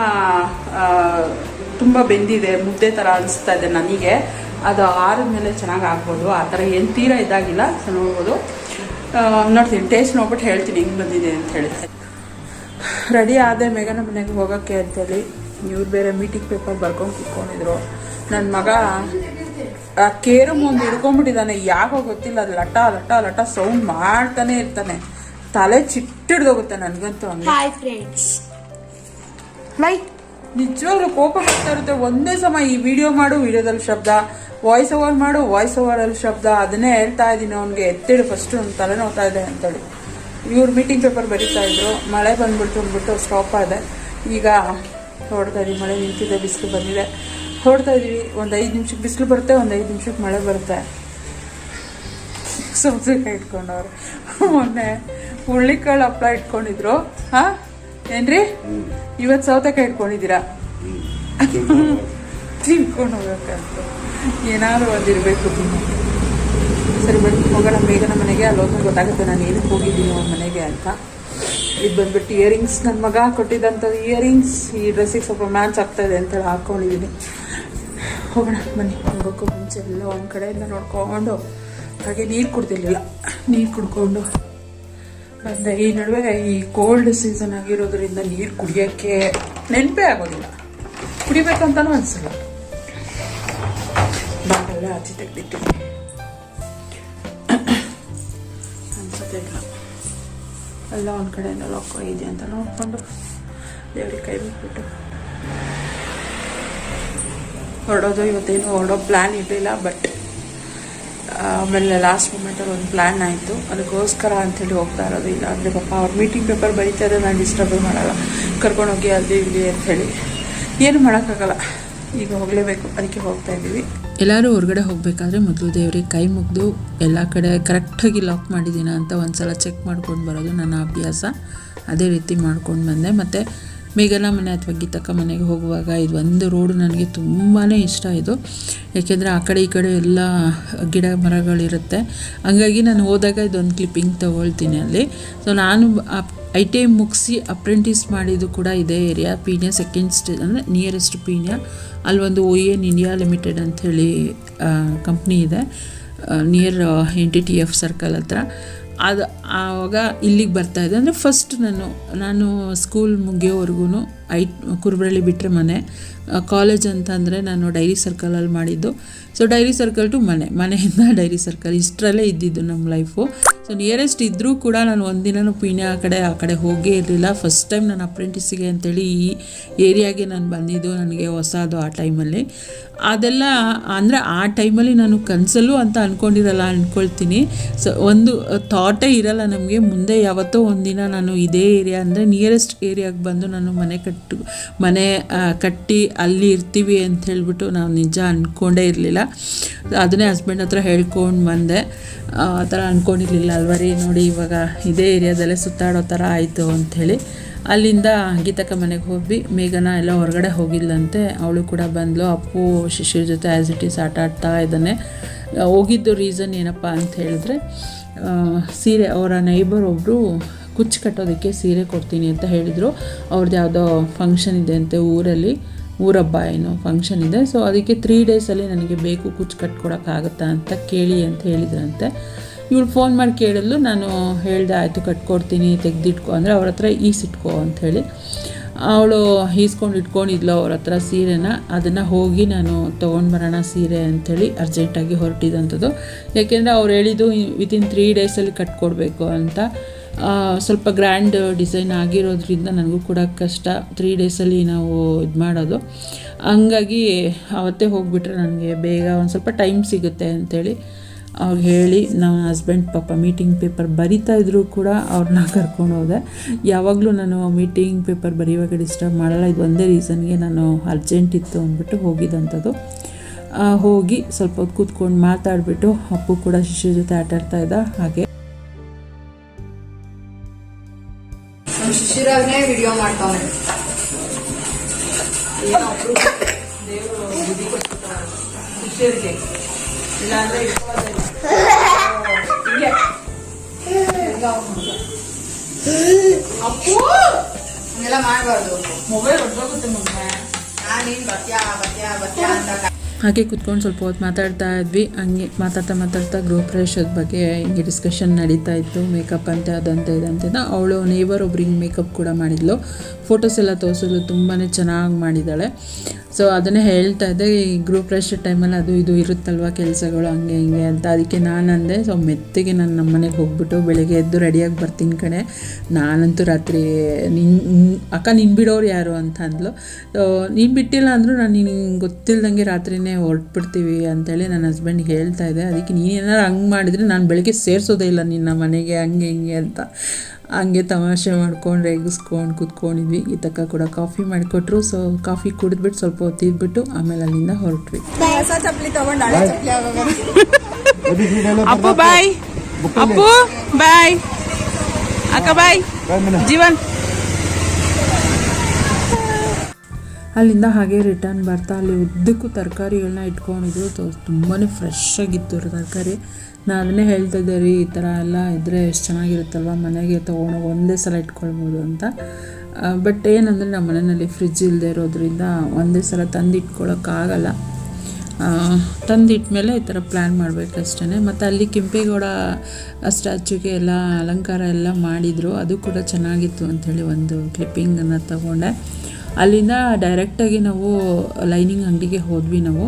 ತುಂಬ ಬೆಂದಿದೆ. ಮುದ್ದೆ ಥರ ಅನಿಸ್ತಾ ಇದೆ ನನಗೆ. ಅದು ಆರಿದ ಮೇಲೆ ಚೆನ್ನಾಗಿ ಆಗ್ಬೋದು. ಆ ಥರ ಏನು ತೀರಾ ಇದಾಗಿಲ್ಲ. ಸೊ ನೋಡ್ಬೋದು. ನೋಡ್ತೀನಿ. ಟೇಸ್ಟ್ ನೋಡ್ಬಿಟ್ಟು ಹೇಳ್ತೀನಿ. ಹೆಂಗೆ ಬಂದಿದೆ ಅಂತ ಹೇಳಿ. ರೆಡಿ ಆದೆ ಮೇಘನ ಮನೆಗೆ ಹೋಗೋಕ್ಕೆ ಅಂತೇಳಿ. ಇವ್ರು ಬೇರೆ ಮೀಟಿಂಗ್ ಪೇಪರ್ ಬರ್ಕೊಂಡು ಕುತ್ಕೊಂಡಿದ್ರು. ನನ್ನ ಮಗ ಆ ಕೇರಮ್ ಒಂದು ಹಿಡ್ಕೊಂಡ್ಬಿಟ್ಟಿದ್ದಾನೆ ಯಾಕೋ ಗೊತ್ತಿಲ್ಲ ಅದು ಲಟ ಲಟ ಲಟ ಸೌಂಡ್ ಮಾಡ್ತಾನೆ ಇರ್ತಾನೆ. ತಲೆ ಚಿಟ್ಟಿಡ್ದೋಗುತ್ತೆ ನನಗಂತೂ ಹಾಯ್ ಫ್ರೆಂಡ್ಸ್ ಲೈ ನಿಜವಾಗ್ಲೂ ಕೋಪ ಬರ್ತಾ ಇರುತ್ತೆ. ಒಂದೇ ಸಮ ಈ ವಿಡಿಯೋ ಮಾಡು ವಿಡಿಯೋದಲ್ಲಿ ಶಬ್ದ. ವಾಯ್ಸ್ ಓವರ್ ಮಾಡು ವಾಯ್ಸ್ ಓವರಲ್ಲಿ ಶಬ್ದ. ಅದನ್ನೇ ಹೇಳ್ತಾ ಇದ್ದೀನಿ ಅವ್ನಿಗೆ ಎತ್ತಿಡು ಫಸ್ಟ್ ತಲೆ ನೋತಾ ಇದೆ ಅಂತೇಳಿ. ಇವ್ರು ಮೀಟಿಂಗ್ ಪೇಪರ್ ಬರೀತಾ ಇದ್ರು. ಮಳೆ ಬಂದ್ಬಿಟ್ಟು ಅಂದ್ಬಿಟ್ಟು ಸ್ಟಾಪ್ ಆದೆ. ಈಗ ನೋಡ್ತಾ ಇದ್ದೀನಿ ಮಳೆ ನಿಂತಿದೆ ಬಿಸಿಲು ಬಂದಿದೆ. ಹೊಡ್ತಾ ಇದೀವಿ. ಒಂದು ಐದು ನಿಮಿಷಕ್ಕೆ ಬಿಸಿಲು ಬರುತ್ತೆ, ಒಂದು ಐದು ನಿಮಿಷಕ್ಕೆ ಮಳೆ ಬರುತ್ತೆ. ಸೌತೆಕಾಯಿ ಇಟ್ಕೊಂಡವ್ರು. ಮೊನ್ನೆ ಹುಳ್ಳಿಕಾಳು ಹಪ್ಪಳ ಇಟ್ಕೊಂಡಿದ್ರು. ಹಾ? ಏನ್ರಿ? ಇವತ್ತು ಸೌತೆಕಾಯಿ ಇಟ್ಕೊಂಡಿದ್ದೀರಾ? ತಿನ್ಕೊಂಡು ಹೋಗ್ಬೇಕಂತ. ಏನಾದ್ರು ಒಂದಿರಬೇಕು ಸರಿ, ಬನ್ನಿ, ಹೋಗೋಣ. ಬೇಗನ ಮನೆಗೆ. ಅಲ್ಲಿ ಹೋದ್ರೆ ಗೊತ್ತಾಗುತ್ತೆ ನಾನು ಏನಕ್ಕೆ ಹೋಗಿದ್ದೀನಿ ಅವ್ರ ಮನೆಗೆ ಅಂತ. ಇದು ಬಂದ್ಬಿಟ್ಟು ಇಯರಿಂಗ್ಸ್ ನನ್ನ ಮಗ ಕೊಟ್ಟಿದ್ದಂಥದ್ದು ಇಯರಿಂಗ್ಸ್ ಈ ಡ್ರೆಸ್ಸಿಗೆ ಸ್ವಲ್ಪ ಮ್ಯಾಚ್ ಆಗ್ತಾಯಿದೆ ಅಂತೇಳಿ ಹಾಕ್ಕೊಂಡಿದ್ದೀನಿ ಹೋಗೋಣ, ಬನ್ನಿ. ಹೋಗೋಕ್ಕೂ ಮುಂಚೆ ಎಲ್ಲ ಒಂದು ಕಡೆಯಿಂದ ನೋಡ್ಕೊಂಡು, ಹಾಗೆ ನೀರು ಕುಡ್ತಿರ್ಲಿಲ್ಲ ನೀರು ಕುಡ್ಕೊಂಡು ಬಂದೆ. ಈ ನಡುವೆ ಈ ಕೋಲ್ಡ್ ಸೀಸನ್ ಆಗಿರೋದ್ರಿಂದ ನೀರು ಕುಡಿಯೋಕ್ಕೆ ನೆನಪೇ ಆಗೋದಿಲ್ಲ. ಕುಡಿಬೇಕಂತನೂ ಅನಿಸಲ್ಲ. ಬಾಳೆಲ್ಲ ಆಚೆ ತೆಗೆದಿಟ್ಟಿದ್ದೀನಿ. ಅನ್ಸತ್ತೆ ಇಲ್ಲ ಎಲ್ಲ ಒಂದು ಕಡೆಯಿಂದ ಲಾಕ್ ಇದೆ ಅಂತ ನೋಡಿಕೊಂಡು ದೇವ್ರಿಗೆ ಕೈ ಬಿಟ್ಬಿಟ್ಟು. ಹೊರಡೋದು, ಇವತ್ತೇನು ಹೊರಡೋ ಪ್ಲ್ಯಾನ್ ಇರಲಿಲ್ಲ ಬಟ್ ಆಮೇಲೆ ಲಾಸ್ಟ್ ಮೂಮೆಂಟಲ್ಲಿ ಒಂದು ಪ್ಲ್ಯಾನ್ ಆಯಿತು. ಅದಕ್ಕೋಸ್ಕರ ಅಂಥೇಳಿ ಹೋಗ್ತಾ ಇರೋದು. ಇಲ್ಲ ಅಂದರೆ ಪಾಪ ಅವ್ರ ಮೀಟಿಂಗ್ ಪೇಪರ್ ಬರೀತಾ ಇದ್ದರೆ ನಾನು ಡಿಸ್ಟರ್ಬೇ ಮಾಡಲ್ಲ. ಕರ್ಕೊಂಡೋಗಿ ಅಲ್ಲಿ ಇಲ್ಲಿ ಅಂಥೇಳಿ. ಏನು ಮಾಡೋಕ್ಕಾಗಲ್ಲ. ಈಗ ಹೋಗಲೇಬೇಕು. ಅದಕ್ಕೆ ಹೋಗ್ತಾ ಇದ್ದೀವಿ. ಎಲ್ಲರೂ ಹೊರಗಡೆ ಹೋಗಬೇಕಾದ್ರೆ ಮೊದಲು ದೇವ್ರಿಗೆ ಕೈ ಮುಗಿದು ಎಲ್ಲ ಕಡೆ ಕರೆಕ್ಟಾಗಿ ಲಾಕ್ ಮಾಡಿದ್ದೀನ ಅಂತ ಒಂದು ಸಲ ಚೆಕ್ ಮಾಡ್ಕೊಂಡು ಬರೋದು ನನ್ನ ಅಭ್ಯಾಸ. ಅದೇ ರೀತಿ ಮಾಡ್ಕೊಂಡು ಬಂದೆ. ಮತ್ತು ಮೇಘನ ಮನೆ ಅಥವಾ ಗೀತಕ್ಕ ಮನೆಗೆ ಹೋಗುವಾಗ ಇದು ಒಂದು ರೋಡು ನನಗೆ ತುಂಬಾ ಇಷ್ಟ ಇದು. ಯಾಕೆಂದರೆ ಆ ಕಡೆ ಈ ಕಡೆ ಎಲ್ಲ ಗಿಡ ಮರಗಳಿರುತ್ತೆ. ಹಂಗಾಗಿ ನಾನು ಹೋದಾಗ ಇದೊಂದು ಕ್ಲಿಪ್ಪಿಂಗ್ ತೊಗೊಳ್ತೀನಿ ಅಲ್ಲಿ. ಸೊ ನಾನು ಐ ಟಿ ಐ ಮುಗಿಸಿ ಅಪ್ರೆಂಟಿಸ್ ಮಾಡಿದ್ದು ಕೂಡ ಇದೇ ಏರಿಯಾ ಪೀಣ್ಯ ಸೆಕೆಂಡ್ ಸ್ಟೇಜ್ ಅಂದರೆ ನಿಯರೆಸ್ಟ್ ಪೀಣ್ಯ. ಒಂದು ಒ ಎನ್ ಇಂಡಿಯಾ ಲಿಮಿಟೆಡ್ ಅಂಥೇಳಿ ಕಂಪ್ನಿ ಇದೆ. Near N T T F circle ಹತ್ರ. ಅದು ಆವಾಗ ಇಲ್ಲಿಗೆ ಬರ್ತಾಯಿದ್ದೆ ಅಂದರೆ ಫಸ್ಟ್ ನಾನು ನಾನು ಸ್ಕೂಲ್ ಮುಗಿಯೋವರೆಗೂ ಐ ಕುರುಬಳ್ಳಿ ಬಿಟ್ಟರೆ ಮನೆ. ಕಾಲೇಜ್ ಅಂತಂದರೆ ನಾನು ಡೈರಿ ಸರ್ಕಲಲ್ಲಿ ಮಾಡಿದ್ದು. ಸೊ ಡೈರಿ ಸರ್ಕಲ್ ಟು ಮನೆ. ಮನೆಯಿಂದ ಡೈರಿ ಸರ್ಕಲ್ ಇಷ್ಟರಲ್ಲೇ ಇದ್ದಿದ್ದು ನಮ್ಮ ಲೈಫು ಸೊ ನಿಯರೆಸ್ಟ್ ಇದ್ದರೂ ಕೂಡ ನಾನು ಒಂದಿನೂ ಪೀಣ್ಯ ಆ ಕಡೆ ಆ ಕಡೆ ಹೋಗೇ ಇರಲಿಲ್ಲ. ಫಸ್ಟ್ ಟೈಮ್ ನಾನು ಅಪ್ರೆಂಟಿಸಿಗೆ ಅಂತೇಳಿ ಈ ಏರಿಯಾಗೆ ನಾನು ಬಂದಿದ್ದು ನನಗೆ ಹೊಸದು ಆ ಟೈಮಲ್ಲಿ ಅದೆಲ್ಲ ಅಂದರೆ ಆ ಟೈಮಲ್ಲಿ ನಾನು ಕನಸಲ್ಲೂ ಅಂತ ಅಂದ್ಕೊಂಡಿರಲ್ಲ ಅಂದ್ಕೊಳ್ತೀನಿ ಸೊ ಒಂದು ಥಾಟೇ ಇರಲ್ಲ ನಮಗೆ. ಮುಂದೆ ಯಾವತ್ತೋ ಒಂದಿನ ನಾನು ಇದೇ ಏರಿಯಾ ಅಂದರೆ ನಿಯರೆಸ್ಟ್ ಏರಿಯಾಗೆ ಬಂದು ನಾನು ಮನೆ ಕಟ್ಟು ಮನೆ ಆ, ಕಟ್ಟಿ ಅಲ್ಲಿ ಇರ್ತೀವಿ ಅಂತ ಹೇಳ್ಬಿಟ್ಟು ನಾವು ನಿಜ ಅಂದ್ಕೊಂಡೇ ಇರಲಿಲ್ಲ. ಅದನ್ನೇ ಹಸ್ಬೆಂಡ್ ಹತ್ರ ಹೇಳ್ಕೊಂಡು ಬಂದೆ. ಆ ಥರ ಅಂದ್ಕೊಂಡಿರಲಿಲ್ಲ ಅಲ್ವರಿ ನೋಡಿ ಇವಾಗ ಇದೇ ಏರಿಯಾದಲ್ಲೇ ಸುತ್ತಾಡೋ ಥರ ಆಯಿತು ಅಂಥೇಳಿ ಅಲ್ಲಿಂದ ಗೀತಕ್ಕ ಮನೆಗೆ ಹೋಗಿ ಮೇಘನ ಎಲ್ಲ ಹೊರಗಡೆ ಹೋಗಿಲ್ಲಂತೆ ಅವಳು ಕೂಡ ಬಂದಳು ಅಪ್ಪು ಶಿಶುರ ಜೊತೆ ಆ್ಯಸ್ ಇಟ್ ಈಸ್ ಆಟ ಆಡ್ತಾ ಇದ್ದಾನೆ. ಹೋಗಿದ್ದು ರೀಸನ್ ಏನಪ್ಪ ಅಂತ ಹೇಳಿದ್ರೆ ಸೀರೆ ಅವರ ನೈಬರ್ ಒಬ್ಬರು ಕುಚ್ಚು ಕಟ್ಟೋದಕ್ಕೆ ಸೀರೆ ಕೊಡ್ತೀನಿ ಅಂತ ಹೇಳಿದರು. ಅವ್ರದ್ದು ಯಾವುದೋ ಫಂಕ್ಷನ್ ಇದೆ ಅಂತೆ ಊರಲ್ಲಿ. ಊರಬ್ಬ ಏನೋ ಫಂಕ್ಷನ್ ಇದೆ. ಸೊ ಅದಕ್ಕೆ ತ್ರೀ ಡೇಸಲ್ಲಿ ನನಗೆ ಬೇಕು ಕುಚ್ಚು ಕಟ್ಕೊಡೋಕ್ಕಾಗತ್ತಾ ಅಂತ ಕೇಳಿ ಅಂತ ಹೇಳಿದ್ರಂತೆ. ಇವಳು ಫೋನ್ ಮಾಡಿ ಕೇಳಲು ನಾನು ಹೇಳ್ದೆ, ಆಯಿತು, ಕಟ್ಕೊಡ್ತೀನಿ, ತೆಗ್ದಿಟ್ಕೊ. ಅಂದರೆ ಅವ್ರ ಹತ್ರ ಈಸಿಟ್ಕೋ ಅಂಥೇಳಿ ಅವಳು ಈಸ್ಕೊಂಡು ಇಟ್ಕೊಂಡಿದ್ಲು ಅವ್ರ ಹತ್ರ ಸೀರೆನ. ಅದನ್ನು ಹೋಗಿ ನಾನು ತೊಗೊಂಡು ಬರೋಣ ಸೀರೆ ಅಂಥೇಳಿ ಅರ್ಜೆಂಟಾಗಿ ಹೊರಟಿದ್ದಂಥದ್ದು ಯಾಕೆಂದರೆ ಅವ್ರು ಹೇಳಿದ್ದು ವಿತಿನ್ ತ್ರೀ ಡೇಸಲ್ಲಿ ಕಟ್ಕೊಡ್ಬೇಕು ಅಂತ. ಸ್ವಲ್ಪ ಗ್ರ್ಯಾಂಡ್ ಡಿಸೈನ್ ಆಗಿರೋದ್ರಿಂದ ನನಗೂ ಕೂಡ ಕಷ್ಟ. ತ್ರೀ ಡೇಸಲ್ಲಿ ನಾವು ಇದು ಮಾಡೋದು. ಹಂಗಾಗಿ ಅವತ್ತೇ ಹೋಗಿಬಿಟ್ರೆ ನನಗೆ ಬೇಗ ಒಂದು ಸ್ವಲ್ಪ ಟೈಮ್ ಸಿಗುತ್ತೆ ಅಂಥೇಳಿ ಅವ್ರು ಹೇಳಿ ನಮ್ಮ ಹಸ್ಬೆಂಡ್ ಪಾಪ ಮೀಟಿಂಗ್ ಪೇಪರ್ ಬರಿತಾ ಇದ್ದರೂ ಕೂಡ ಅವ್ರನ್ನ ಕರ್ಕೊಂಡು ಹೋದೆ. ಯಾವಾಗಲೂ ನಾನು ಮೀಟಿಂಗ್ ಪೇಪರ್ ಬರೆಯುವಾಗ ಡಿಸ್ಟರ್ಬ್ ಮಾಡಲ್ಲ. ಇದು ಒಂದೇ ರೀಸನ್ಗೆ ನಾನು ಅರ್ಜೆಂಟ್ ಇತ್ತು ಅಂದ್ಬಿಟ್ಟು ಹೋಗಿದ್ದಂಥದ್ದು ಹೋಗಿ ಸ್ವಲ್ಪ ಹೊತ್ತು ಕೂತ್ಕೊಂಡು ಮಾತಾಡಿಬಿಟ್ಟು ಅಪ್ಪು ಕೂಡ ಶಿಶು ಜೊತೆ ಆಟಾಡ್ತಾ ಇದ್ದ. ಹಾಗೆ ಶಿಶಿರಾಗ್ನೇ ವಿಡಿಯೋ ಮಾಡ್ತಾವೆ ದೇವರು ಬುದ್ಧಿ ಕೊಡ್ತಾರೆ ಶಿಷ್ಯರಿಗೆ ಇಲ್ಲಾಂದ್ರೆ ಇಟ್ಕೊಳ್ಳೋದಿಲ್ಲ ಹಿಂಗೆ ಅಪ್ಪು ಹಂಗೆಲ್ಲ ಮಾಡಬಾರ್ದು ಮೊಬೈಲ್ ಹೊಡ್ದೋಗುತ್ತೆ ಮೊನ್ನೆ ನಾನೇನ್ ಬತ್ಯಾ ಬತ್ಯಾ ಬತ್ಯಾ ಅಂತ ಹಾಗೆ ಕುತ್ಕೊಂಡು ಸ್ವಲ್ಪ ಹೊತ್ತು ಮಾತಾಡ್ತಾ ಇದ್ವಿ. ಹಂಗೆ ಮಾತಾಡ್ತಾ ಮಾತಾಡ್ತಾ ಗೃಹ ಪ್ರವೇಶದ ಬಗ್ಗೆ ಹಿಂಗೆ ಡಿಸ್ಕಷನ್ ನಡೀತಾ ಇತ್ತು. ಮೇಕಪ್ ಅಂತೆ, ಅದಂತೆ, ಇದಂತೆ. ಅವಳು ನೇಬರ್ ಒಬ್ರಿಗೆ ಮೇಕಪ್ ಕೂಡ ಮಾಡಿದ್ಲು. ಫೋಟೋಸ್ ಎಲ್ಲ ತೋರಿಸಿದ್ಲು. ತುಂಬಾ ಚೆನ್ನಾಗಿ ಮಾಡಿದ್ದಾಳೆ. ಸೊ ಅದನ್ನೇ ಹೇಳ್ತಾ ಇದ್ದೆ, ಈ ಗ್ರೂಪ್ ರೆಸ್ಟ್ ಟೈಮಲ್ಲಿ ಅದು ಇದು ಇರುತ್ತಲ್ವ ಕೆಲಸಗಳು, ಹಂಗೆ ಹಿಂಗೆ ಅಂತ. ಅದಕ್ಕೆ ನಾನು ಅಂದೆ ಸೊ ಮೆತ್ತಿಗೆ ನಾನು ನಮ್ಮ ಮನೆಗೆ ಹೋಗ್ಬಿಟ್ಟು ಬೆಳಗ್ಗೆ ಎದ್ದು ರೆಡಿಯಾಗಿ ಬರ್ತೀನಿ ಕಣೆ. ನಾನಂತೂ ರಾತ್ರಿ ನಿನ್ನ ಅಕ್ಕ ನಿನ್ ಬಿಡೋರು ಯಾರು ಅಂತ ಅಂದ್ಲು. ಸೊ ನೀನು ಬಿಟ್ಟಿಲ್ಲ ಅಂದರೂ ನಾನು ನಿನಗೆ ಗೊತ್ತಿಲ್ದಂಗೆ ರಾತ್ರಿನೇ ಹೊರಟ್ಬಿಡ್ತೀವಿ ಅಂತೇಳಿ ನನ್ನ ಹಸ್ಬೆಂಡ್ಗೆ ಹೇಳ್ತಾ ಇದ್ದೆ. ಅದಕ್ಕೆ ನೀನೇನಾರು ಹಂಗೆ ಮಾಡಿದರೆ ನಾನು ಬೆಳಗ್ಗೆ ಸೇರಿಸೋದೇ ಇಲ್ಲ ನಿನ್ನ ಮನೆಗೆ, ಹಂಗೆ ಹಿಂಗೆ ಅಂತ. ಹಂಗೆ ತಮಾಷೆ ಮಾಡ್ಕೊಂಡು ರೇಗಿಸ್ಕೊಂಡು ಕುತ್ಕೊಂಡಿದ್ವಿ. ಈ ತಕ್ಕ ಕೂಡ ಕಾಫಿ ಮಾಡಿಕೊಟ್ರು. ಸೊ ಕಾಫಿ ಕುಡಿದ್ಬಿಟ್ಟು ಸ್ವಲ್ಪ ಹೊತ್ತಿದ್ಬಿಟ್ಟು ಆಮೇಲೆ ಅಲ್ಲಿಂದ ಹೊರಟ್ವಿ. ಅಪ್ಪು ಬಾಯ್. ಅಪ್ಪು ಬಾಯ್. ಅಕ್ಕ ಬಾಯ್. ಜೀವನ್. ಅಲ್ಲಿಂದ ಹಾಗೆ ರಿಟರ್ನ್ ಬರ್ತಾ ಅಲ್ಲಿ ಉದ್ದಕ್ಕೂ ತರಕಾರಿಗಳನ್ನ ಇಟ್ಕೊಂಡಿದ್ರು. ತುಂಬಾ ಫ್ರೆಶ್ ಆಗಿತ್ತು ತರಕಾರಿ. ನಾನು ಅದನ್ನೇ ಹೇಳ್ತಾ ಇದ್ದೆ, ರೀ, ಈ ಥರ ಎಲ್ಲ ಇದ್ದರೆ ಎಷ್ಟು ಚೆನ್ನಾಗಿರುತ್ತಲ್ವ? ಮನೆಗೆ ತೊಗೊಂಡೋಗಿ ಒಂದೇ ಸಲ ಇಟ್ಕೊಳ್ಬೋದು ಅಂತ. ಬಟ್ ಏನಂದರೆ ನಮ್ಮ ಮನೆಯಲ್ಲಿ ಫ್ರಿಜ್ ಇಲ್ಲದೆ ಇರೋದ್ರಿಂದ ಒಂದೇ ಸಲ ತಂದು ಇಟ್ಕೊಳ್ಳೋಕ್ಕಾಗಲ್ಲ ತಂದಿಟ್ಮೇಲೆ ಈ ಥರ ಪ್ಲ್ಯಾನ್ ಮಾಡಬೇಕಷ್ಟೇ ಮತ್ತು ಅಲ್ಲಿ ಕೆಂಪೇಗೌಡ ಸ್ಟ್ಯಾಚ್ಯೂಗೆ ಎಲ್ಲ ಅಲಂಕಾರ ಎಲ್ಲ ಮಾಡಿದರು. ಅದು ಕೂಡ ಚೆನ್ನಾಗಿತ್ತು ಅಂಥೇಳಿ ಒಂದು ಕ್ಲಿಪ್ಪಿಂಗನ್ನು ತಗೊಂಡೆ. ಅಲ್ಲಿಂದ ಡೈರೆಕ್ಟಾಗಿ ನಾವು ಲೈನಿಂಗ್ ಅಂಗಡಿಗೆ ಹೋದ್ವಿ ನಾವು.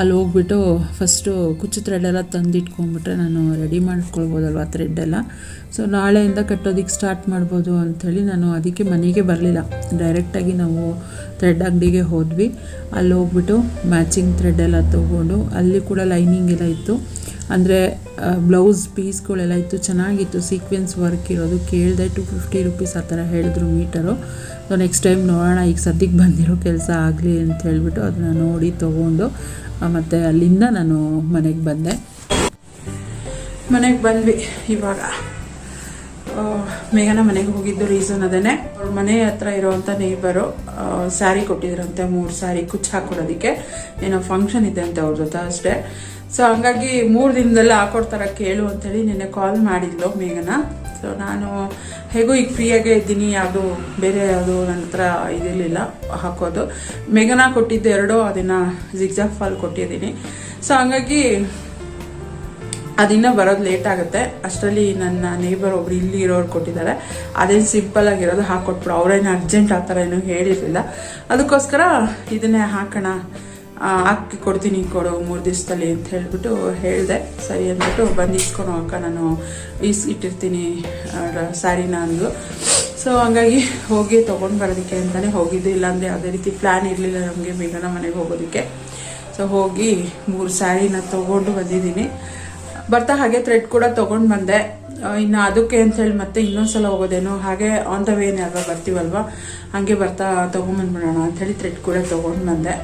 ಅಲ್ಲಿ ಹೋಗ್ಬಿಟ್ಟು ಫಸ್ಟು ಕುಚ್ಚು ಥ್ರೆಡ್ಡೆಲ್ಲ ತಂದಿಟ್ಕೊಂಡ್ಬಿಟ್ರೆ ನಾನು ರೆಡಿ ಮಾಡ್ಕೊಳ್ಬೋದಲ್ವ ಥ್ರೆಡ್ಡೆಲ್ಲ ಸೊ ನಾಳೆಯಿಂದ ಕಟ್ಟೋದಕ್ಕೆ ಸ್ಟಾರ್ಟ್ ಮಾಡ್ಬೋದು ಅಂಥೇಳಿ ನಾನು ಅದಕ್ಕೆ ಮನೆಗೆ ಬರಲಿಲ್ಲ. ಡೈರೆಕ್ಟಾಗಿ ನಾವು ಥ್ರೆಡ್ ಅಂಗಡಿಗೆ ಹೋದ್ವಿ. ಅಲ್ಲಿ ಹೋಗ್ಬಿಟ್ಟು ಮ್ಯಾಚಿಂಗ್ ಥ್ರೆಡ್ ಎಲ್ಲ ತೊಗೊಂಡು ಅಲ್ಲಿ ಕೂಡ ಲೈನಿಂಗ್ ಎಲ್ಲ ಇತ್ತು. ಅಂದರೆ ಬ್ಲೌಸ್ ಪೀಸ್ಗಳೆಲ್ಲ ಇತ್ತು. ಚೆನ್ನಾಗಿತ್ತು ಸೀಕ್ವೆನ್ಸ್ ವರ್ಕ್ ಇರೋದು. ಕೇಳಿದೆ ಟು ಫಿಫ್ಟಿ ರುಪೀಸ್ ಆ ಥರ ಹೇಳಿದ್ರು ಮೀಟರು ಸೊ ನೆಕ್ಸ್ಟ್ ಟೈಮ್ ನೋಡೋಣ. ಈಗ ಸದ್ಯಕ್ಕೆ ಬಂದಿರೋ ಕೆಲಸ ಆಗಲಿ ಅಂತ ಹೇಳ್ಬಿಟ್ಟು ಅದನ್ನು ನೋಡಿ ತೊಗೊಂಡು ಮತ್ತು ಅಲ್ಲಿಂದ ನಾನು ಮನೆಗೆ ಬಂದೆ. ಮನೆಗೆ ಬಂದ್ವಿ ಇವಾಗ. ಮೇಘನ ಮನೆಗೆ ಹೋಗಿದ್ದು ರೀಸನ್ ಅದೇನೆ. ಅವ್ರ ಮನೆ ಹತ್ರ ಇರೋವಂಥ ನೇಬರು ಸ್ಯಾರಿ ಕೊಟ್ಟಿದ್ರಂತೆ, ಮೂರು ಸ್ಯಾರಿ ಕುಚ್ಚು ಹಾಕೊಡೋದಕ್ಕೆ. ಏನೋ ಫಂಕ್ಷನ್ ಇದೆ ಅಂತೆ ಅವ್ರ ಜೊತೆ ಅಷ್ಟೇ. ಸೊ ಹಂಗಾಗಿ ಮೂರು ದಿನದಲ್ಲೇ ಹಾಕೊಡ್ತಾರ ಕೇಳು ಅಂತೇಳಿ ನಿನ್ನೆ ಕಾಲ್ ಮಾಡಿದ್ಲು ಮೇಘನ. ಸೊ ನಾನು ಹೇಗೂ ಈಗ ಫ್ರೀಯಾಗೇ ಇದ್ದೀನಿ, ಯಾವುದು ಬೇರೆ ಯಾವುದು ನನ್ನ ಹತ್ರ ಇದಿರಲಿಲ್ಲ ಹಾಕೋದು. ಮೇಘನ ಕೊಟ್ಟಿದ್ದು ಎರಡೋ, ಅದನ್ನು ಜಿಗ್ಜಾಗ್ ಫಾಲ್ ಕೊಟ್ಟಿದ್ದೀನಿ. ಸೊ ಹಂಗಾಗಿ ಅದಿನ್ನೂ ಬರೋದು ಲೇಟ್ ಆಗುತ್ತೆ. ಅಷ್ಟರಲ್ಲಿ ನನ್ನ ನೇಬರ್ ಒಬ್ರು ಇಲ್ಲಿ ಇರೋರು ಕೊಟ್ಟಿದ್ದಾರೆ. ಅದೇನು ಸಿಂಪಲ್ ಆಗಿರೋದು ಹಾಕೊಟ್ಬಿಡು. ಅವ್ರೇನು ಅರ್ಜೆಂಟ್ ಆ ಥರ ಏನೂ ಹೇಳಿರಲಿಲ್ಲ. ಅದಕ್ಕೋಸ್ಕರ ಇದನ್ನೇ ಹಾಕೋಣ ಹಾಕಿ ಕೊಡ್ತೀನಿ ಕೊಡು, ಮೂರು ದಿವಸದಲ್ಲಿ ಅಂತ ಹೇಳ್ಬಿಟ್ಟು ಹೇಳಿದೆ. ಸರಿ ಅಂದ್ಬಿಟ್ಟು ಬಂದು ಇಸ್ಕೊಂಡು ಅಕ್ಕ ನಾನು ಇಸ್ ಇಟ್ಟಿರ್ತೀನಿ ಸ್ಯಾರಿನ ಅಂದು ಸೊ ಹಂಗಾಗಿ ಹೋಗಿ ತೊಗೊಂಡು ಬರೋದಕ್ಕೆ ಅಂತಲೇ ಹೋಗಿದ್ದು. ಇಲ್ಲಾಂದರೆ ಯಾವುದೇ ರೀತಿ ಪ್ಲ್ಯಾನ್ ಇರಲಿಲ್ಲ ನಮಗೆ ಬೇಗನ ಮನೆಗೆ ಹೋಗೋದಕ್ಕೆ. ಸೊ ಹೋಗಿ ಮೂರು ಸ್ಯಾರಿನ ತೊಗೊಂಡು ಬಂದಿದ್ದೀನಿ. ಬರ್ತಾ ಹಾಗೆ ಥ್ರೆಡ್ ಕೂಡ ತೊಗೊಂಡು ಬಂದೆ. ಇನ್ನು ಅದಕ್ಕೆ ಅಂತ ಹೇಳಿ ಮತ್ತೆ ಇನ್ನೊಂದ್ಸಲ ಹೋಗೋದೇನೋ ಹಾಗೆ ಆನ್ ದ ವೇನೇ ಅಲ್ವಾ ಬರ್ತೀವಲ್ವಾ? ಹಾಗೆ ಬರ್ತಾ ತೊಗೊಂಬಂದ್ಬಿಡೋಣ ಅಂಥೇಳಿ ಥ್ರೆಡ್ ಕೂಡ ತೊಗೊಂಡು ಬಂದೆ.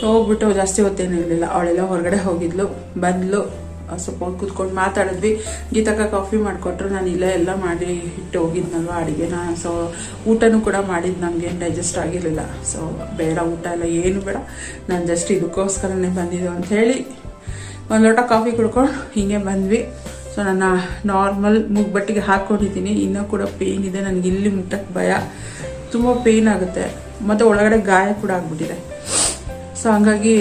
ಹೋಗ್ಬಿಟ್ಟು ಜಾಸ್ತಿ ಹೊತ್ತೇನು ಇರಲಿಲ್ಲ. ಅವಳೆಲ್ಲ ಹೊರಗಡೆ ಹೋಗಿದ್ಲು, ಬಂದ್ಲು. ಸ್ವಲ್ಪ ಹೊತ್ತು ಕೂತ್ಕೊಂಡು ಮಾತಾಡಿದ್ವಿ. ಗೀತಕ್ಕ ಕಾಫಿ ಮಾಡಿಕೊಟ್ರು. ನಾನು ಇಲ್ಲೇ ಎಲ್ಲ ಮಾಡಿ ಇಟ್ಟು ಹೋಗಿದ್ನಲ್ವ ಅಡುಗೆನ. ಸೊ ಊಟನೂ ಕೂಡ ಮಾಡಿದ್ದು ನಮಗೇನು ಡೈಜೆಸ್ಟ್ ಆಗಿರಲಿಲ್ಲ. ಸೊ ಬೇಡ, ಊಟ ಎಲ್ಲ ಏನು ಬೇಡ. ನಾನು ಜಸ್ಟ್ ಇದಕ್ಕೋಸ್ಕರನೇ ಬಂದಿದ್ದು ಅಂತ ಹೇಳಿ ಒಂದು ಲೋಟ ಕಾಫಿ ಕುಡ್ಕೊಂಡು ಹೀಗೆ ಬಂದ್ವಿ. ಸೊ ನನ್ನ ನಾರ್ಮಲ್ ಮುಗ್ಬಟ್ಟಿಗೆ ಹಾಕ್ಕೊಂಡಿದ್ದೀನಿ ಇನ್ನೂ ಕೂಡ ಪೇಯ್ನ್ ಇದೆ. ನನಗೆ ಇಲ್ಲಿ ಮುಟ್ಟಕ್ಕೆ ಭಯ. ತುಂಬ ಪೇಯ್ನ್ ಆಗುತ್ತೆ. ಮತ್ತು ಒಳಗಡೆ ಗಾಯ ಕೂಡ ಆಗ್ಬಿಟ್ಟಿದೆ. ಸೊ ಹಂಗಾಗಿ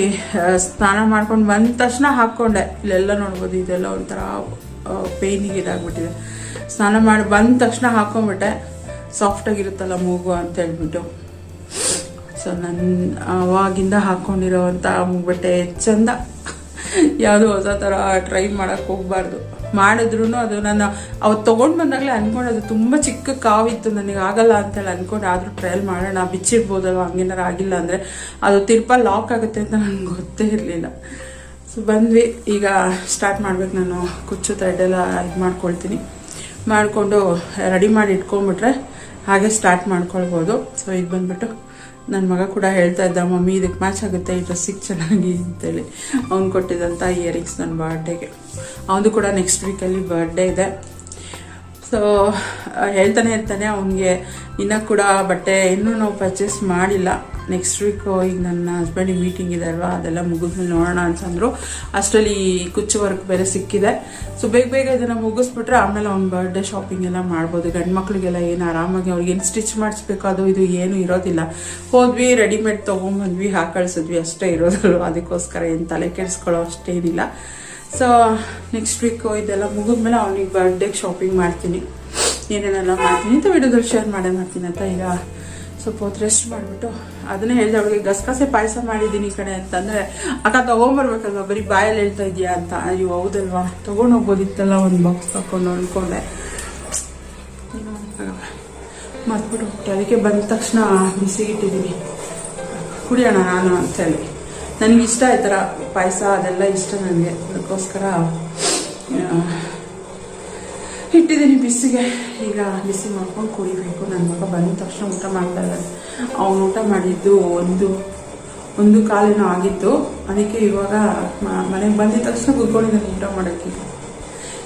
ಸ್ನಾನ ಮಾಡ್ಕೊಂಡು ಬಂದ ತಕ್ಷಣ ಹಾಕ್ಕೊಂಡೆ. ಇಲ್ಲೆಲ್ಲ ನೋಡ್ಬೋದು, ಇದೆಲ್ಲ ಒಂಥರ ಪೇಯ್ನಿಗೆ ಇದಾಗ್ಬಿಟ್ಟಿದೆ. ಸ್ನಾನ ಮಾಡಿ ಬಂದ ತಕ್ಷಣ ಹಾಕ್ಕೊಂಬಿಟ್ಟೆ ಸಾಫ್ಟಾಗಿರುತ್ತಲ್ಲ ಮೂಗು ಅಂತ ಹೇಳ್ಬಿಟ್ಟು. ಸೊ ನನ್ನ ಅವಾಗಿಂದ ಹಾಕ್ಕೊಂಡಿರೋವಂಥ ಬಟ್ಟೆ ಚಂದ ಯಾವುದು ಹೊಸ ಥರ ಟ್ರೈ ಮಾಡೋಕ್ಕೆ ಹೋಗಬಾರ್ದು. ಮಾಡಿದ್ರು ಅದು ನಾನು ಅವತ್ತು ತೊಗೊಂಡು ಬಂದಾಗಲೇ ಅದು ತುಂಬ ಚಿಕ್ಕ ಕಾವಿತ್ತು, ನನಗೆ ಆಗಲ್ಲ ಅಂತೇಳಿ ಅಂದ್ಕೊಂಡು ಆದರೂ ಟ್ರಯಲ್ ಮಾಡೋಣ, ಬಿಚ್ಚಿಡ್ಬೋದಲ್ವ, ಹಂಗೇನಾರು ಆಗಿಲ್ಲ ಅಂದರೆ ಅದು ತಿರ್ಪ ಲಾಕ್ ಆಗುತ್ತೆ ಅಂತ ನನಗೆ ಗೊತ್ತೇ ಇರಲಿಲ್ಲ. ಸೊ ಬಂದ್ವಿ. ಈಗ ಸ್ಟಾರ್ಟ್ ಮಾಡ್ಬೇಕು. ನಾನು ಕುಚ್ಚು ತಡ್ಡೆಲ್ಲ ಇದು ಮಾಡ್ಕೊಳ್ತೀನಿ. ಮಾಡಿಕೊಂಡು ರೆಡಿ ಮಾಡಿ ಇಟ್ಕೊಂಡ್ಬಿಟ್ರೆ ಹಾಗೆ ಸ್ಟಾರ್ಟ್ ಮಾಡ್ಕೊಳ್ಬೋದು. ಸೊ ಇದು ಬಂದ್ಬಿಟ್ಟು ನನ್ನ ಮಗ ಕೂಡ ಹೇಳ್ತಾ ಇದ್ದ, ಮಮ್ಮಿ ಇದಕ್ಕೆ ಮ್ಯಾಚ್ ಆಗುತ್ತೆ, ಈ ಡ್ರೆಸ್ಸಿಗೆ ಚೆನ್ನಾಗಿ ಅಂತೇಳಿ. ಅವ್ನು ಕೊಟ್ಟಿದ್ದಂಥ ಇಯರಿಂಗ್ಸ್ ನನ್ನ ಬರ್ಡೇಗೆ ಅವನದು ಕೂಡ ನೆಕ್ಸ್ಟ್ ವೀಕಲ್ಲಿ ಬರ್ಡೇ ಇದೆ. ಸೊ ಹೇಳ್ತಾನೆ ಇರ್ತಾನೆ ಅವನಿಗೆ ಇನ್ನೂ ಕೂಡ ಬಟ್ಟೆ ಇನ್ನೂ ನಾವು ಪರ್ಚೇಸ್ ಮಾಡಿಲ್ಲ. ನೆಕ್ಸ್ಟ್ ವೀಕ್ ಈಗ ನನ್ನ ಹಸ್ಬೆಂಡಿಗೆ ಮೀಟಿಂಗ್ ಇದೆ ಅಲ್ವಾ? ಅದೆಲ್ಲ ಮುಗಿದ್ಮೇಲೆ ನೋಡೋಣ ಅಂತಂದ್ರು. ಅಷ್ಟರಲ್ಲಿ ಕುಚ್ಚು ವರ್ಕ್ ಬೇರೆ ಸಿಕ್ಕಿದೆ. ಸೊ ಬೇಗ ಬೇಗ ಇದನ್ನು ಮುಗಿಸ್ಬಿಟ್ರೆ ಆಮೇಲೆ ಅವ್ನ ಬರ್ಡೇ ಶಾಪಿಂಗ್ ಎಲ್ಲ ಮಾಡ್ಬೋದು. ಗಂಡು ಮಕ್ಳಿಗೆಲ್ಲ ಏನು ಆರಾಮಾಗಿ ಅವ್ರಿಗೇನು ಸ್ಟಿಚ್ ಮಾಡಿಸ್ಬೇಕು ಅದು ಇದು ಏನು ಇರೋದಿಲ್ಲ. ಹೋದ್ವಿ ರೆಡಿಮೇಡ್ ತೊಗೊಂಬಂದ್ವಿ, ಹಾಕಳಿಸಿದ್ವಿ ಕಳ್ಸಿದ್ವಿ ಅಷ್ಟೇ ಇರೋದಲ್ವ? ಅದಕ್ಕೋಸ್ಕರ ಏನು ತಲೆ ಕೆಡಿಸ್ಕೊಳ್ಳೋ ಅಷ್ಟೇನಿಲ್ಲ. ಸೊ ನೆಕ್ಸ್ಟ್ ವೀಕ್ ಇದೆಲ್ಲ ಮುಗಿದ್ಮೇಲೆ ಅವ್ನಿಗೆ ಬರ್ಡೇಗೆ ಶಾಪಿಂಗ್ ಮಾಡ್ತೀನಿ. ಏನೇನೆಲ್ಲ ಮಾಡ್ತೀನಿ. ಅಂತ ವಿಡಿಯೋದಲ್ಲಿ ಶೇರ್ ಮಾಡೇ ಮಾಡ್ತೀನಿ ಅಂತ ಈಗ ಸ್ವಲ್ಪ ಹೊತ್ತು ರೆಸ್ಟ್ ಮಾಡಿಬಿಟ್ಟು ಅದನ್ನೇ ಹೇಳಿದೆ, ಅವಳಿಗೆ ಗಸಗಸೆ ಪಾಯಸ ಮಾಡಿದ್ದೀನಿ ಕಡೆ ಅಂತಂದರೆ, ಅಕ್ಕ ತಗೊಂಡ್ಬರ್ಬೇಕಲ್ವ ಬರೀ ಬಾಯಲ್ಲಿ ಹೇಳ್ತಾ ಇದೆಯಾ ಅಂತ. ಅಯ್ಯೋ, ಹೌದಲ್ವಾ? ತಗೊಂಡು ಹೋಗ್ಬೋದಿತ್ತಲ್ಲ ಒಂದು ಬಾಕ್ಸ್ ಹಾಕೊಂಡು ಅನ್ಕೊಂಡೆ ಮರ್ಬಿಟ್ಟು ಹೋಗ್ಬಿಟ್ಟೆ ಅದಕ್ಕೆ ಬಂದ ತಕ್ಷಣ ಬಿಸಿಗಿಟ್ಟಿದ್ದೀನಿ. ಕುಡಿಯೋಣ ನಾನು ಅಂತೇಳಿ. ನನಗೆ ಇಷ್ಟ ಈ ಥರ ಪಾಯಸ, ಅದೆಲ್ಲ ಇಷ್ಟ ನನಗೆ. ಅದಕ್ಕೋಸ್ಕರ ಇಟ್ಟಿದ್ದೀನಿ ಬಿಸಿಗೆ. ಈಗ ಬಿಸಿ ಮಾಡ್ಕೊಂಡು ಕುಡಿಬೇಕು. ನನ್ನ ಮಗ ಬಂದ ತಕ್ಷಣ ಊಟ ಮಾಡ್ತಾ ಇದ್ದಾನೆ. ಅವನು ಊಟ ಮಾಡಿದ್ದು ಒಂದು ಒಂದು ಕಾಲೇನೋ ಆಗಿತ್ತು. ಅದಕ್ಕೆ ಇವಾಗ ಮನೆಗೆ ಬಂದಿದ ತಕ್ಷಣ ಕುತ್ಕೊಂಡಿದ್ದಾನೆ ಊಟ ಮಾಡೋಕ್ಕೆ.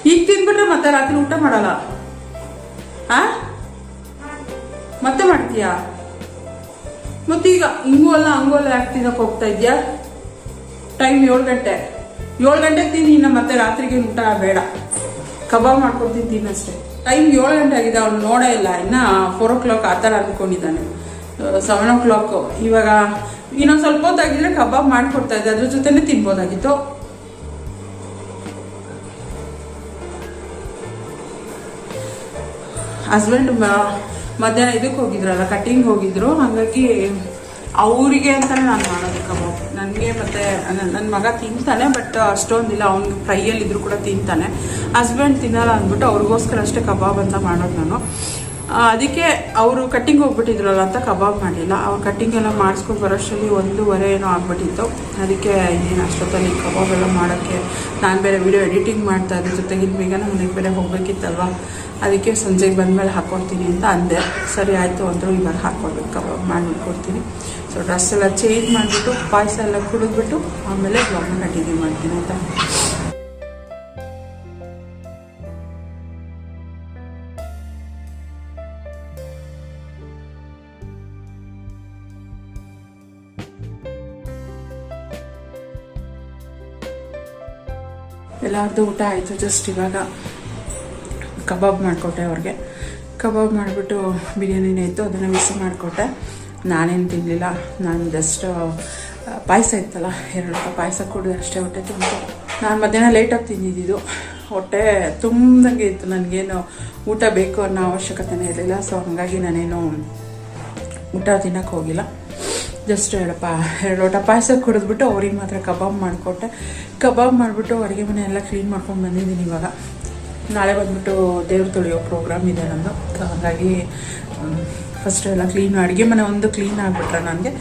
ಈಗ ತಿಂದ್ಬಿಟ್ರೆ ಮತ್ತೆ ರಾತ್ರಿ ಊಟ ಮಾಡಲ್ಲ. ಆ? ಮತ್ತೆ ಮಾಡ್ತೀಯಾ? ಮತ್ತೀಗ ಹಿಂಗೂ ಅಲ್ಲ, ಹಂಗೂ ಅಲ್ಲ, ಯಾಕೆ ತಿನ್ನಕ್ಕೆ ಹೋಗ್ತಾ ಇದ್ಯಾ? ಟೈಮ್ ಏಳು ಗಂಟೆ. ಏಳು ಗಂಟೆಗೆ ತಿನ್ನಿ, ಇನ್ನು ಮತ್ತೆ ರಾತ್ರಿಗೆ ಊಟ ಬೇಡ. ಕಬಾಬ್ ಮಾಡ್ಕೊಡ್ತೀನಿ ತಿನ್ನಷ್ಟೇ ಟೈಮ್ ಏಳು ಗಂಟೆ ಆಗಿದೆ, ಅವ್ನು ನೋಡೇ ಇಲ್ಲ. ಇನ್ನ ಫೋರ್ ಓ ಕ್ಲಾಕ್ ಆ ಥರ ಅಂದ್ಕೊಂಡಿದ್ದಾನೆ. ಸೆವೆನ್ ಓ ಕ್ಲಾಕು ಇವಾಗ ಇನ್ನೊಂದು ಸ್ವಲ್ಪ ಹೊತ್ತಾಗಿದ್ರೆ ಕಬಾಬ್ ಮಾಡಿಕೊಡ್ತಾ ಇದ್ದೆ. ಅದ್ರ ಜೊತೆನೇ ತಿನ್ಬೋದಾಗಿತ್ತು. ಹಸ್ಬೆಂಡ್ ಮಧ್ಯಾಹ್ನ ಇದಕ್ಕೆ ಹೋಗಿದ್ರಲ್ಲ ಕಟ್ಟಿಂಗ್ ಹೋಗಿದ್ರು. ಹಾಗಾಗಿ ಅವರಿಗೆ ಅಂತಾನೆ ನಾನು ಮಾಡೋದು ಕಬಾಬ್. ನನಗೆ ಮತ್ತೆ ನನ್ನ ಮಗ ತಿಂತಾನೆ ಬಟ್ ಅಷ್ಟೊಂದಿಲ್ಲ. ಅವ್ನಿಗೆ ಫ್ರೈಯಲ್ಲಿ ಇದ್ರು ಕೂಡ ತಿಂತಾನೆ. ಹಸ್ಬೆಂಡ್ ತಿನ್ನಲ್ಲ ಅಂದ್ಬಿಟ್ಟು ಅವ್ರಿಗೋಸ್ಕರ ಅಷ್ಟೇ ಕಬಾಬ್ ಅಂತ ಮಾಡೋದು ನಾನು. ಅದಕ್ಕೆ ಅವರು ಕಟ್ಟಿಂಗ್ ಹೋಗ್ಬಿಟ್ಟಿದ್ರಲ್ಲ ಅಂತ ಕಬಾಬ್ ಮಾಡಿಲ್ಲ. ಅವ್ರು ಕಟ್ಟಿಂಗ್ ಎಲ್ಲ ಮಾಡಿಸ್ಕೊಂಡು ಬರೋಷ್ಟರಲ್ಲಿ ಒಂದೂವರೆ ಏನೋ ಆಗ್ಬಿಟ್ಟಿತ್ತು. ಅದಕ್ಕೆ ಇನ್ನೇನು ಅಷ್ಟೊತ್ತಲ್ಲಿ ಕಬಾಬ್ ಎಲ್ಲ ಮಾಡೋಕ್ಕೆ ನಾನು ಬೇರೆ ವಿಡಿಯೋ ಎಡಿಟಿಂಗ್ ಮಾಡ್ತಾ ಇದ್ದೆ. ಜೊತೆಗೆ ಬೇಗ ಮನೆಗೆ ಬೇರೆ ಹೋಗ್ಬೇಕಿತ್ತಲ್ವ? ಅದಕ್ಕೆ ಸಂಜೆಗೆ ಬಂದಮೇಲೆ ಹಾಕ್ಕೊಡ್ತೀನಿ ಅಂತ ಅಂದೆ. ಸರಿ ಆಯಿತು, ಅಂದರು ಇವಾಗ ಹಾಕ್ಕೊಡ್ಬೇಕು ಕಬಾಬ್ ಮಾಡಿಬಿಟ್ಟು ಸೊ ಡ್ರೆಸ್ ಎಲ್ಲ ಚೇಂಜ್ ಮಾಡಿಬಿಟ್ಟು, ಪಾಯಸ ಎಲ್ಲ ಕುಡಿದ್ಬಿಟ್ಟು, ಆಮೇಲೆ ಬ್ಲಾಗ್ನ ಕಂಟಿನ್ಯೂ ಮಾಡ್ತೀನಿ ಆಯಿತಾ ಎಲ್ಲರದ್ದು ಊಟ ಆಯಿತು ಜಸ್ಟ್ ಇವಾಗ ಕಬಾಬ್ ಮಾಡಿಕೊಟ್ಟೆ ಅವ್ರಿಗೆ. ಕಬಾಬ್ ಮಾಡಿಬಿಟ್ಟು ಬಿರಿಯಾನಿನೇ ಇತ್ತು, ಅದನ್ನು ಬಿಸಿ ಮಾಡಿಕೊಟ್ಟೆ. ನಾನೇನು ತಿನ್ನಲಿಲ್ಲ ನಾನು ಜಸ್ಟ್ ಪಾಯಸ ಇತ್ತಲ್ಲ, ಎರಡು ರೂಪಾಯಿ ಪಾಯಸ ಕುಡಿದೆ ಅಷ್ಟೇ ಹೊಟ್ಟೆ ತುಂಬ ನಾನು ಮಧ್ಯಾಹ್ನ ಲೇಟಾಗಿ ತಿಂದಿದ್ದು ಹೊಟ್ಟೆ ತುಂಬಂಗೆ ಇತ್ತು, ನನಗೇನು ಊಟ ಬೇಕು ಅನ್ನೋ ಅವಶ್ಯಕತೆನೇ ಇರಲಿಲ್ಲ ಸೊ ಹಾಗಾಗಿ ನಾನೇನು ಊಟ ತಿನ್ನಕ್ಕೆ ಹೋಗಿಲ್ಲ. ಜಸ್ಟ್ ಎರಡಪ್ಪ ಎರಡು ಲೋಟ ಪಾಯಸ ಕುಡಿದ್ಬಿಟ್ಟು ಅವ್ರಿಗೆ ಮಾತ್ರ ಕಬಾಬ್ ಮಾಡಿಕೊಟ್ಟೆ. ಕಬಾಬ್ ಮಾಡಿಬಿಟ್ಟು ಅಡುಗೆ ಮನೆ ಎಲ್ಲ ಕ್ಲೀನ್ ಮಾಡ್ಕೊಂಡು ಬಂದಿದ್ದೀನಿ ಇವಾಗ. ನಾಳೆ ಬಂದ್ಬಿಟ್ಟು ದೇವ್ರ ತೊಳೆಯೋ ಪ್ರೋಗ್ರಾಮ್ ಇದೆ ನಂದು ಹಾಗಾಗಿ ಫಸ್ಟ್ ಎಲ್ಲ ಕ್ಲೀನ್ ಅಡುಗೆ ಮನೆ ಒಂದು ಕ್ಲೀನ್ ಆಗಿಬಿಟ್ರೆ ನನಗೆ.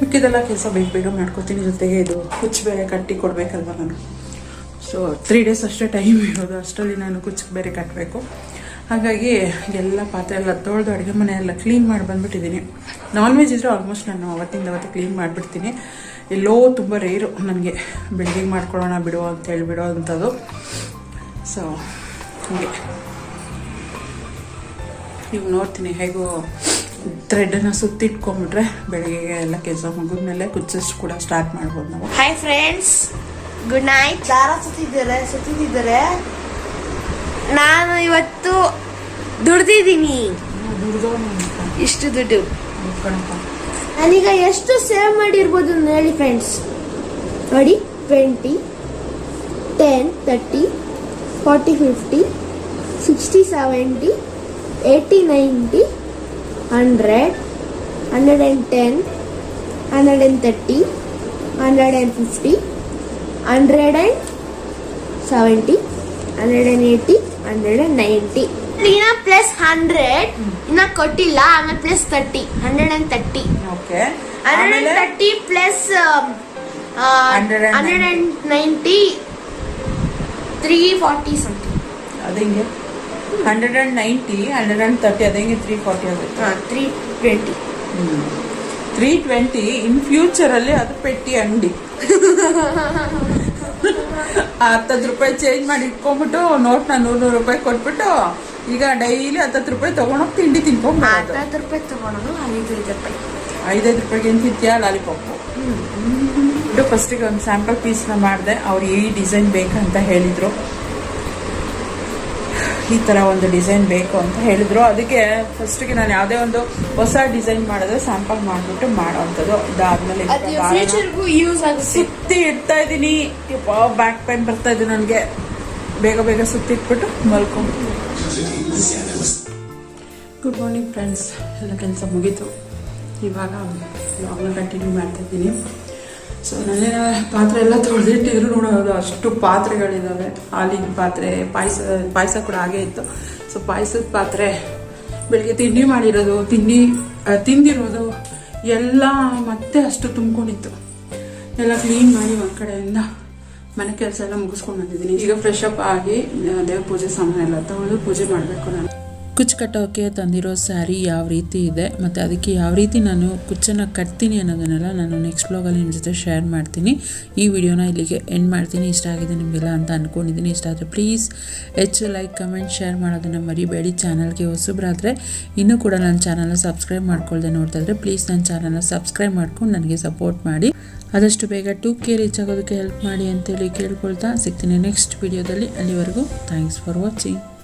ಮಿಕ್ಕಿದೆಲ್ಲ ಕೆಲಸ ಬೇಗ ಬೇಗ ಮಾಡ್ಕೊತೀನಿ ಜೊತೆಗೆ ಇದು ಕುಚ್ಚು ಬೇರೆ ಕಟ್ಟಿ ಕೊಡಬೇಕಲ್ವ ನಾನು. ಸೊ ತ್ರೀ ಡೇಸ್ ಅಷ್ಟೇ ಟೈಮ್ ಇರೋದು. ಅಷ್ಟರಲ್ಲಿ ನಾನು ಕುಚ್ಚು ಬೇರೆ ಕಟ್ಟಬೇಕು ಹಾಗಾಗಿ ಎಲ್ಲ ಪಾತ್ರೆ ಎಲ್ಲ ತೊಳೆದು ಅಡುಗೆ ಮನೆ ಎಲ್ಲ ಕ್ಲೀನ್ ಮಾಡಿ ಬಂದ್ಬಿಟ್ಟಿದ್ದೀನಿ. ನಾನ್ ವೆಜ್ ಇದ್ದರೆ ಆಲ್ಮೋಸ್ಟ್ ನಾನು ಅವತ್ತಿಂದ ಅವತ್ತು ಕ್ಲೀನ್ ಮಾಡಿಬಿಡ್ತೀನಿ. ಎಲ್ಲೋ ತುಂಬ ರೇರು ನನಗೆ. ಬಿಲ್ಡಿಂಗ್ ಮಾಡ್ಕೊಳ್ಳೋಣ ಬಿಡು ಅಂತ ಹೇಳಿಬಿಡೋ ಅಂಥದ್ದು ಸೊ ಹೀಗೆ. ಈಗ ನೋಡ್ತೀನಿ ಹೇಗೋ ಥ್ರೆಡನ್ನು ಸುತ್ತಿಟ್ಕೊಂಡ್ಬಿಟ್ರೆ ಬೆಳಗ್ಗೆ ಎಲ್ಲ ಕೆಲಸ ಮುಗಿದ್ಮೇಲೆ ಕುಚ್ಚಸ್ ಕೂಡ ಸ್ಟಾರ್ಟ್ ಮಾಡ್ಬೋದು ನಾವು. ಹಾಯ್ ಫ್ರೆಂಡ್ಸ್ ಗುಡ್ ನೈಟ್ ಯಾರ ಸುತ್ತಿದ್ದಾರೆ? ಸುತ್ತಿದ್ದಾರೆ? ನಾನು ಇವತ್ತು ದುಡ್ದಿದ್ದೀನಿ. ಇಷ್ಟು ದುಡ್ಡು. ನಾನೀಗ ಎಷ್ಟು ಸೇವ್ ಮಾಡಿರ್ಬೋದು ಅಂತ ಹೇಳಿ ಫ್ರೆಂಡ್ಸ್ ನೋಡಿ twenty ten thirty forty fifty sixty seventy eighty ninety hundred hundred and ten hundred and thirty hundred and fifty hundred and seventy hundred and eighty hundred and ninety ಇನ್ನ ಪ್ಲಸ್ ಹಂಡ್ರೆಡ್ ಇನ್ನ ಕೊಟ್ಟಿಲ್ಲ ಆಮೇಲೆ plus thirty hundred and thirty okay hundred and thirty plus hundred and ninety three forty something ಅದಂಗೆ hundred and ninety hundred and thirty ಅದಂಗೆ three forty ಆಗುತ್ತೆ? Three twenty three twenty in ಫ್ಯೂಚರಲ್ಲಿ ಅದು ಪೆಟ್ಟಿ ಅಂಗಡಿ. (laughs) ಹತ್ತತ್ತು ರೂಪಾಯಿ ಚೇಂಜ್ ಮಾಡಿ ಇಟ್ಕೊಂಡ್ಬಿಟ್ಟು ನೋಟ್ನ ನೂರು ನೂರು ರೂಪಾಯಿ ಕೊಟ್ಬಿಟ್ಟು ಈಗ ಡೈಲಿ ಹತ್ತತ್ತು ರೂಪಾಯಿ ತಗೊಂಡೋಗಿ ತಿಂಡಿ ತಿನ್ಕೊಂಡು ಹತ್ತತ್ತು ರೂಪಾಯಿ ತಗೊಳೋದು ಐದು ರೂಪಾಯಿ. ಐದೈದು ರೂಪಾಯಿಗೆ ಏನು ತಿಂತೀಯ? ಲಾಲಿಪಾಪು. ಇದು ಫಸ್ಟಿಗೆ ಒಂದು ಸ್ಯಾಂಪಲ್ ಪೀಸ್ನ ಮಾಡಿದೆ. ಅವ್ರು ಈ ಡಿಸೈನ್ ಬೇಕಂತ ಹೇಳಿದರು. ಈ ಥರ ಒಂದು ಡಿಸೈನ್ ಬೇಕು ಅಂತ ಹೇಳಿದ್ರು. ಅದಕ್ಕೆ ಫಸ್ಟಿಗೆ ನಾನು ಯಾವುದೇ ಒಂದು ಹೊಸ ಡಿಸೈನ್ ಮಾಡಿದ್ರೆ ಸ್ಯಾಂಪಲ್ ಮಾಡಿಬಿಟ್ಟು ಮಾಡೋವಂಥದ್ದು. ಇದಾದ್ಮೇಲೆ ಸುತ್ತಿ ಇಡ್ತಾ ಇದ್ದೀನಿ. ಬ್ಯಾಕ್ ಪೈನ್ ಬರ್ತಾ ಇದೆ ನನಗೆ. ಬೇಗ ಬೇಗ ಸುತ್ತಿಟ್ಬಿಟ್ಟು ಮಲ್ಕೊಂಡು ಗುಡ್ ಮಾರ್ನಿಂಗ್ ಫ್ರೆಂಡ್ಸ್ ಎಲ್ಲ ಕೆಲಸ ಮುಗೀತು. ಇವಾಗ ಬ್ಲಾಗ್ನ ಕಂಟಿನ್ಯೂ ಮಾಡ್ತಾಯಿದ್ದೀನಿ ಸೊ ನನ್ನೇ ಪಾತ್ರೆ ಎಲ್ಲ ತೊಳೆದಿಟ್ಟಿದ್ರು ನೋಡೋದು ಅಷ್ಟು ಪಾತ್ರೆಗಳಿದ್ದಾವೆ ಹಾಲಿನ ಪಾತ್ರೆ, ಪಾಯಸ ಪಾಯಸ ಕೂಡ ಹಾಗೆ ಇತ್ತು. ಸೊ ಪಾಯಸದ ಪಾತ್ರೆ, ಬೆಳಿಗ್ಗೆ ತಿಂಡಿ ಮಾಡಿರೋದು, ತಿಂಡಿ ತಿಂದಿರೋದು ಎಲ್ಲ ಮತ್ತೆ ಅಷ್ಟು ತುಂಬ್ಕೊಂಡಿತ್ತು. ಎಲ್ಲ ಕ್ಲೀನ್ ಮಾಡಿ ಒಂದು ಕಡೆಯಿಂದ ಮನೆ ಕೆಲಸ ಎಲ್ಲ ಮುಗಿಸ್ಕೊಂಡು ಬಂದಿದ್ದೀನಿ. ಈಗ ಫ್ರೆಶ್ ಅಪ್ ಆಗಿ ದೇವ್ರ ಪೂಜೆ ಸಾಮಾನೆಲ್ಲ ತೊಳೆದು ಪೂಜೆ ಮಾಡಬೇಕು ನಾನು. ಕುಚ್ಚು ಕಟ್ಟೋಕ್ಕೆ ತಂದಿರೋ ಸ್ಯಾರಿ ಯಾವ ರೀತಿ ಇದೆ ಮತ್ತು ಅದಕ್ಕೆ ಯಾವ ರೀತಿ ನಾನು ಕುಚ್ಚನ್ನು ಕಟ್ತೀನಿ ಅನ್ನೋದನ್ನೆಲ್ಲ ನಾನು ನೆಕ್ಸ್ಟ್ ಬ್ಲಾಗಲ್ಲಿ ನಿಮ್ಮ ಜೊತೆ ಶೇರ್ ಮಾಡ್ತೀನಿ. ಈ ವಿಡಿಯೋನ ಇಲ್ಲಿಗೆ ಎಂಡ್ ಮಾಡ್ತೀನಿ. ಇಷ್ಟ ಆಗಿದೆ ನಿಮಗೆಲ್ಲ ಅಂತ ಅಂದ್ಕೊಂಡಿದ್ದೀನಿ ಇಷ್ಟ ಆದರೆ ಪ್ಲೀಸ್ ಹೆಚ್ಚು ಲೈಕ್ ಕಮೆಂಟ್ ಶೇರ್ ಮಾಡೋದನ್ನು ಮರಿಬೇಡಿ. ಚಾನಲ್ಗೆ ಹೊಸಬ್ರಾದರೆ ಇನ್ನೂ ಕೂಡ ನನ್ನ ಚಾನಲ್ನ ಸಬ್ಸ್ಕ್ರೈಬ್ ಮಾಡ್ಕೊಳ್ದೆ ನೋಡ್ತಾ ಇದ್ರೆ ಪ್ಲೀಸ್ ನನ್ನ ಚಾನಲ್ನ ಸಬ್ಸ್ಕ್ರೈಬ್ ಮಾಡ್ಕೊಂಡು ನನಗೆ ಸಪೋರ್ಟ್ ಮಾಡಿ. ಆದಷ್ಟು ಬೇಗ ಟೂ ಕೆ ರೀಚ್ ಆಗೋದಕ್ಕೆ ಹೆಲ್ಪ್ ಮಾಡಿ ಅಂತೇಳಿ ಕೇಳ್ಕೊಳ್ತಾ ಸಿಗ್ತೀನಿ ನೆಕ್ಸ್ಟ್ ವಿಡಿಯೋದಲ್ಲಿ ಅಲ್ಲಿವರೆಗೂ ಥ್ಯಾಂಕ್ಸ್ ಫಾರ್ ವಾಚಿಂಗ್